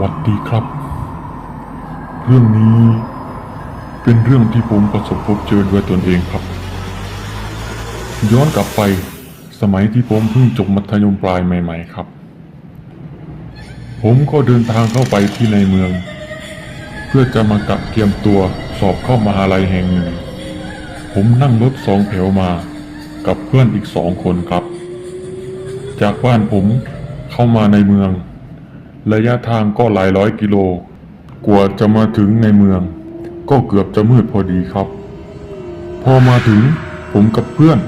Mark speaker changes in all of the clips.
Speaker 1: วัสดีครับ เรื่องนี้เป็นเรื่องที่ผมประสบพบเจอด้วยตนเองครับ ย้อนกลับไปสมัยที่ผมเพิ่งจบมัธยมปลายใหม่ ๆ ครับ ผมก็เดินทางเข้าไปที่ในเมือง เพื่อจะมากะเกียมตัวสอบเข้ามหาลัยแห่งหนึ่ง ผมนั่งรถสองแถวมากับเพื่อนอีกสองคนครับ จากบ้านผมเข้ามาในเมือง ระยะทางก็หลายร้อยกิโล กว่าจะมาถึงในเมือง ก็เกือบจะมืดพอดีครับ พอมาถึงผมกับเพื่อน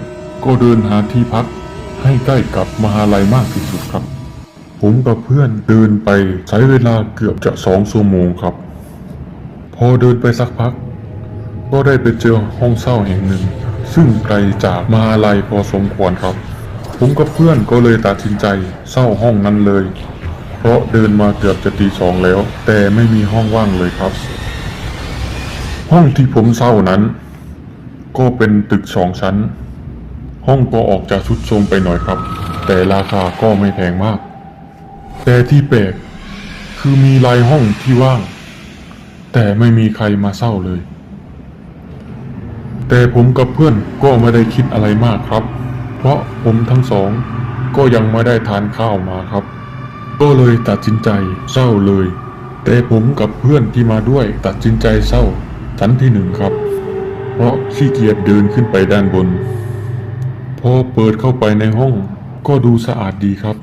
Speaker 1: ก็เดินหาที่พักให้ใกล้กับมหาลัยมากที่สุดครับ ผมกับเพื่อนเดินไปใช้เวลาเกือบจะสองชั่วโมงครับ พอเดินไปสักพัก ก็ได้ไปเจอห้องเช่าแห่งหนึ่ง ซึ่งไกลจากมหาลัยพอสมควรครับ ผมกับเพื่อนก็เลยตัดสินใจเช่าห้องนั้นเลย เพราะเดินมาเกือบจะตีสองแล้ว แต่ไม่มีห้องว่างเลยครับ ห้องที่ผมเช่านั้น ก็เป็นตึกสองชั้น ห้องก็ออกจะชุดโทรมไปหน่อยครับ แต่ราคาก็ไม่แพงมาก แต่ที่แปลกคือมีลายห้องที่ว่าง แต่ไม่มีใครมาเช่าเลย แต่ผมกับเพื่อนก็ไม่ได้คิดอะไรมากครับ เพราะผมทั้งสองก็ยังไม่ได้ทานข้าวมาครับ ก็เลยตัดสินใจเศร้าเลย แต่ผมกับเพื่อนที่มาด้วยตัดสินใจเศร้าชั้นที่หนึ่งครับ เพราะขี้เกียจเดินขึ้นไปด้านบน พอเปิดเข้าไปในห้องก็ดูสะอาดดีครับ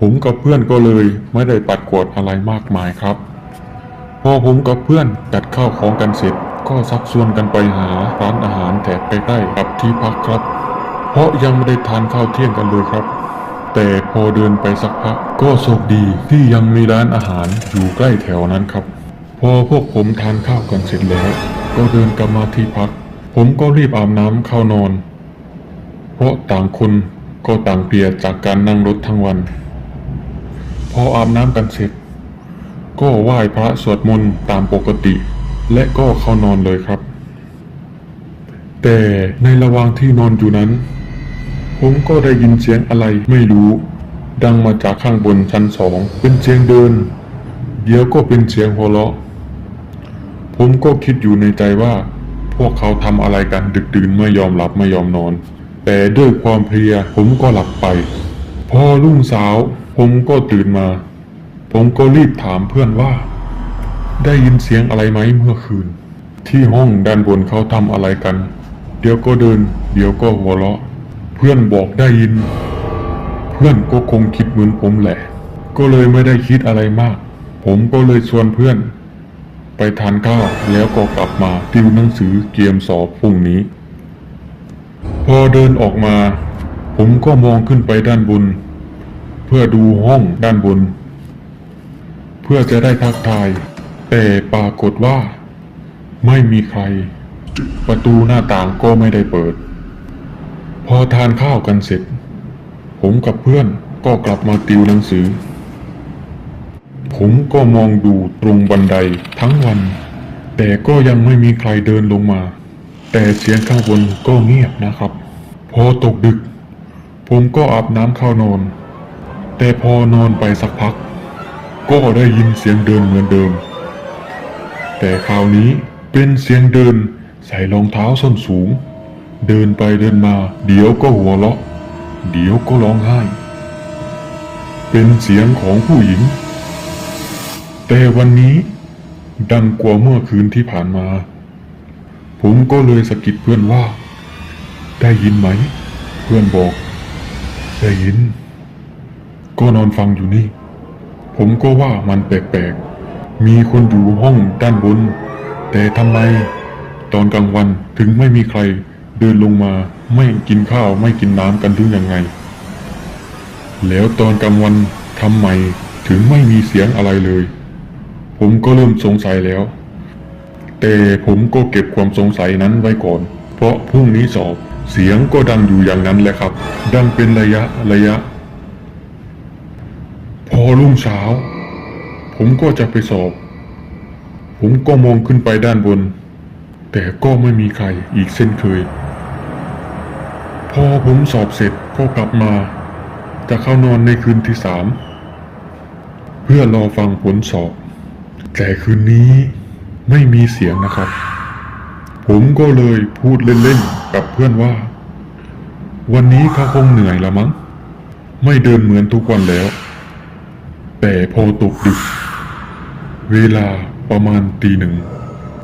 Speaker 1: ผมกับเพื่อนก็เลยไม่ได้ปัดกวาดอะไรมากมายครับ พอผมกับเพื่อนจัดข้าวของกันเสร็จก็ซักชวนกันไปหาร้านอาหารแถบใกล้ๆกับที่พักครับ เพราะยังไม่ได้ทานข้าวเที่ยงกันเลยครับ แต่พอเดินไปสักพัก ก็โชคดีที่ยังมีร้านอาหารอยู่ใกล้แถวนั้นครับ พอพวกผมทานข้าวกันเสร็จแล้ว ก็เดินกลับมาที่พัก ผมก็รีบอาบน้ำเข้านอน เพราะต่างคนก็ต่างเพลียจากการนั่งรถทั้งวัน พออาบน้ำกันเสร็จ ก็ไหว้พระสวดมนต์ตามปกติ และก็เข้านอนเลยครับ แต่ในระหว่างที่นอนอยู่นั้น ผมก็ได้ยินเสียงอะไรไม่รู้ ดังมาจากข้างบนชั้นสอง เป็นเสียงเดิน เดี๋ยวก็เป็นเสียงหัวเราะ ผมก็คิดอยู่ในใจว่า พวกเขาทำอะไรกันดึกดื่นไม่ยอมหลับไม่ยอมนอน แต่ด้วยความเพลียผมก็หลับไป พอรุ่งเช้าผมก็ตื่นมา ผมก็รีบถามเพื่อนว่า ได้ยินเสียงอะไรไหมเมื่อคืน ที่ห้องด้านบนเขาทำอะไรกัน เดี๋ยวก็เดิน เดี๋ยวก็หัวเราะ พื่อนบอกได้ยิน เพื่อนก็คงคิดเหมือนผมแหละ ก็เลยไม่ได้คิดอะไรมาก ผมก็เลยชวนเพื่อน ไปทานข้าวแล้วก็กลับมาติวหนังสือเกมสอบพรุ่งนี้ พอเดินออกมา ผมก็มองขึ้นไปด้านบน เพื่อดูห้องด้านบน เพื่อจะได้ทักทาย แต่ปรากฏว่า ไม่มีใคร ประตูหน้าต่างก็ไม่ได้เปิด พอทานข้าวกันเสร็จ ผมกับเพื่อนก็กลับมาติวหนังสือ ผมก็มองดูตรงบันไดทั้งวัน แต่ก็ยังไม่มีใครเดินลงมา แต่เสียงข้างบนก็เงียบนะครับ พอตกดึก ผมก็อาบน้ำเข้านอน แต่พอนอนไปสักพัก ก็ได้ยินเสียงเดินเหมือนเดิม แต่คราวนี้เป็นเสียงเดินใส่รองเท้าส้นสูง เดินไปเดินมา เดี๋ยวก็หัวเราะ เดี๋ยวก็ร้องไห้ เป็นเสียงของผู้หญิง แต่วันนี้ดังกว่าเมื่อคืนที่ผ่านมา ผมก็เลยสะกิดเพื่อนว่า ได้ยินไหม เพื่อนบอก ได้ยิน ก็นอนฟังอยู่นี่ ผมก็ว่ามันแปลกๆ มีคนอยู่ห้องด้านบน แต่ทำไม ตอนกลางวันถึงไม่มีใคร เดินลงมาไม่กินข้าวไม่กินน้ำกันถึงยังไง แล้วตอนกลางวันทำไมถึงไม่มีเสียงอะไรเลย ผมก็เริ่มสงสัยแล้ว แต่ผมก็เก็บความสงสัยนั้นไว้ก่อน เพราะพรุ่งนี้สอบเสียงก็ดังอยู่อย่างนั้นแหละครับ ดังเป็นระยะระยะ พอรุ่งเช้า ผมก็จะไปสอบ ผมก็มองขึ้นไปด้านบน แต่ก็ไม่มีใครอีกเช่นเคย พอผมสอบเสร็จก็กลับมา จะเข้านอนในคืนที่สามเพื่อรอฟังผลสอบ แต่คืนนี้ไม่มีเสียงนะครับ ผมก็เลยพูดเล่นๆกับเพื่อนว่า วันนี้เขาคงเหนื่อยละมั้ง ไม่เดินเหมือนทุกวันแล้ว แต่พอตกดึก เวลาประมาณตีหนึ่ง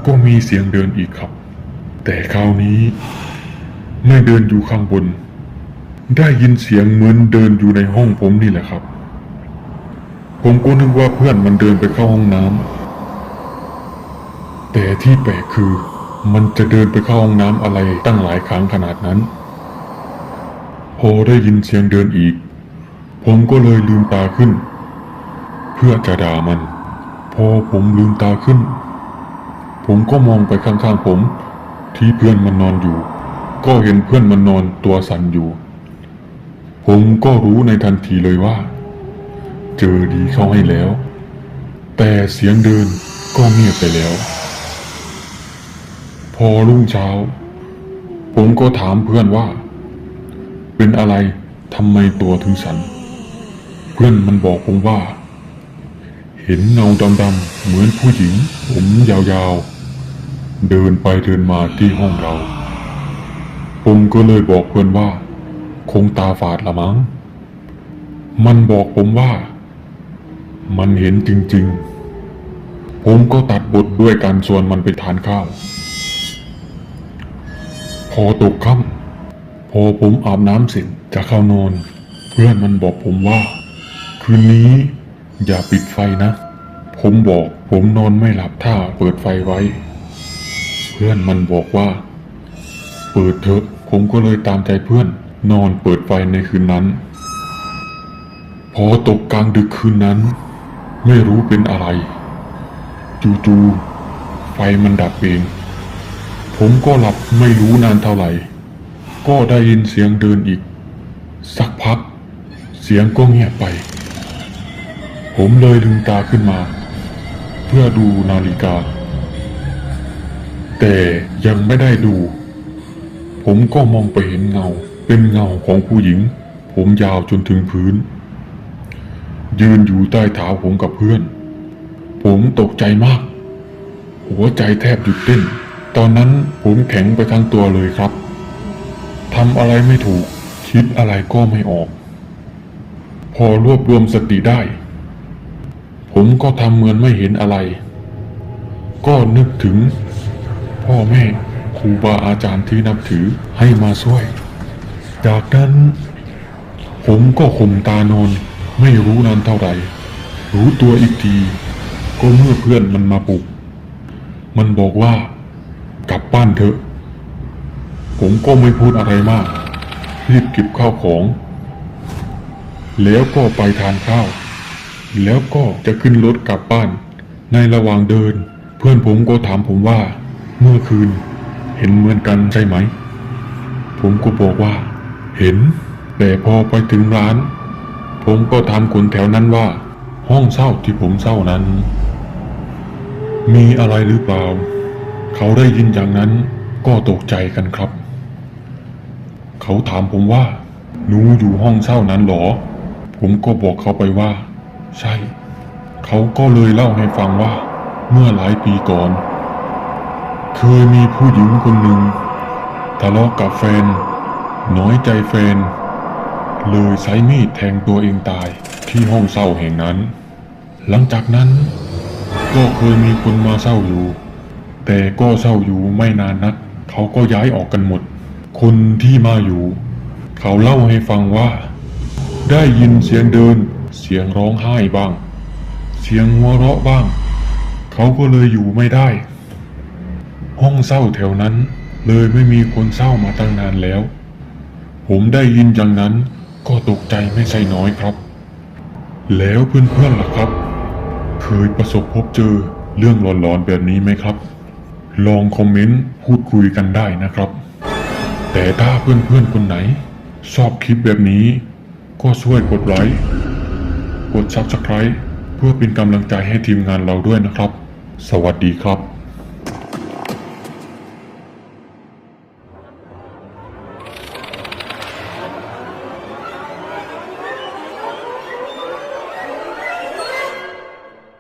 Speaker 1: ก็มีเสียงเดินอีกครับ แต่คราวนี้ ไม่เดินอยู่ข้างบน ได้ยินเสียงเหมือนเดินอยู่ในห้องผมนี่แหละครับ ผมก็นึกว่าเพื่อนมันเดินไปเข้าห้องน้ำแต่ที่แปลกคือ มันจะเดินไปเข้าห้องน้ำอะไรตั้งหลายครั้งขนาดนั้น พอได้ยินเสียงเดินอีก ผมก็เลยลืมตาขึ้น เพื่อจะด่ามัน พอผมลืมตาขึ้น ผมก็มองไปข้างๆผม ที่เพื่อนมันนอนอยู่ ก็เห็นเพื่อนมันนอนตัวสั่นอยู่ ผมก็รู้ในทันทีเลยว่า เจอดีเข้าให้แล้ว แต่เสียงเดินก็เงียบไปแล้ว พอรุ่งเช้า ผมก็ถามเพื่อนว่า เป็นอะไรทำไมตัวถึงสันเพื่อนมันบอกผมว่า เห็นเงาดำๆเหมือนผู้หญิงผมยาวๆ เดินไปเดินมาที่ห้องเรา ผมก็เลยบอกเพื่อนว่า คงตาฝาดละมั้ง มันบอกผมว่า มันเห็นจริง ๆ ผมก็ตัดบทด้วยการชวนมันไปทานข้าว พอตกค่ำพอผมอาบน้ำเสร็จจะเข้านอน เพื่อนมันบอกผมว่า คืนนี้อย่าปิดไฟนะ ผมบอกผมนอนไม่หลับถ้าเปิดไฟไว้ เพื่อนมันบอกว่า เปิดเถอะ ผมก็เลยตามใจเพื่อน นอนเปิดไฟในคืนนั้น พอตกกลางดึกคืนนั้น ไม่รู้เป็นอะไร จู่ๆไฟมันดับเอง ผมก็หลับไม่รู้นานเท่าไหร่ ก็ได้ยินเสียงเดินอีก สักพัก เสียงก็เงียบไป ผมเลยลืมตาขึ้นมา เพื่อดูนาฬิกา แต่ยังไม่ได้ดู ผมก็มองไปเห็นเงา เป็นเงาของผู้หญิง ผมยาวจนถึงพื้น ยืนอยู่ใต้เท้าผมกับเพื่อน ผมตกใจมาก หัวใจแทบหยุดเต้น ตอนนั้นผมแข็งไปทั้งตัวเลยครับทำอะไรไม่ถูก คิดอะไรก็ไม่ออก พอรวบรวมสติได้ ผมก็ทำเหมือนไม่เห็นอะไร ก็นึกถึงพ่อแม่ ครูบาอาจารย์ที่นับถือให้มาช่วย จากนั้นผมก็ข่มตานอนไม่รู้นานเท่าไหร่ รู้ตัวอีกที ก็เมื่อเพื่อนมันมาปลุก มันบอกว่ากลับบ้านเถอะ ผมก็ไม่พูดอะไรมาก รีบเก็บข้าวของ แล้วก็ไปทานข้าว แล้วก็จะขึ้นรถกลับบ้าน ในระหว่างเดิน เพื่อนผมก็ถามผมว่า เมื่อคืน เห็นเหมือนกันใช่ไหม ผมก็บอกว่า เห็น แต่พอไปถึงร้าน ผมก็ถามคนแถวนั้นว่า ห้องเช่าที่ผมเช่านั้น มีอะไรหรือเปล่า เขาได้ยินอย่างนั้นก็ตกใจกันครับ เขาถามผมว่า หนูอยู่ห้องเช่านั้นหรอ ผมก็บอกเขาไปว่า ใช่ เขาก็เลยเล่าให้ฟังว่า เมื่อหลายปีก่อน เคยมีผู้หญิงคนหนึ่งทะเลาะกับแฟน น้อยใจแฟน เลยใช้มีดแทงตัวเองตายที่ห้องเช่าแห่งนั้น หลังจากนั้น ก็เคยมีคนมาเช่าอยู่ แต่ก็เช่าอยู่ไม่นานนัก เขาก็ย้ายออกกันหมด คนที่มาอยู่ เขาเล่าให้ฟังว่า ได้ยินเสียงเดิน เสียงร้องไห้บ้าง เสียงหัวเราะบ้าง เขาก็เลยอยู่ไม่ได้ ห้องเช่าแถวนั้น เลยไม่มีคนเช่ามาตั้งนานแล้ว ผมได้ยินอย่างนั้นก็ตกใจไม่ใช่น้อยครับ แล้วเพื่อนๆล่ะครับ เคยประสบพบเจอเรื่องหลอนๆแบบนี้ไหมครับ ลองคอมเมนต์พูดคุยกันได้นะครับ แต่ถ้าเพื่อนๆคนไหนชอบคลิปแบบนี้ ก็ช่วยกดไลค์กด Subscribe เพื่อเป็นกำลังใจให้ทีมงานเราด้วยนะครับ สวัสดีครับ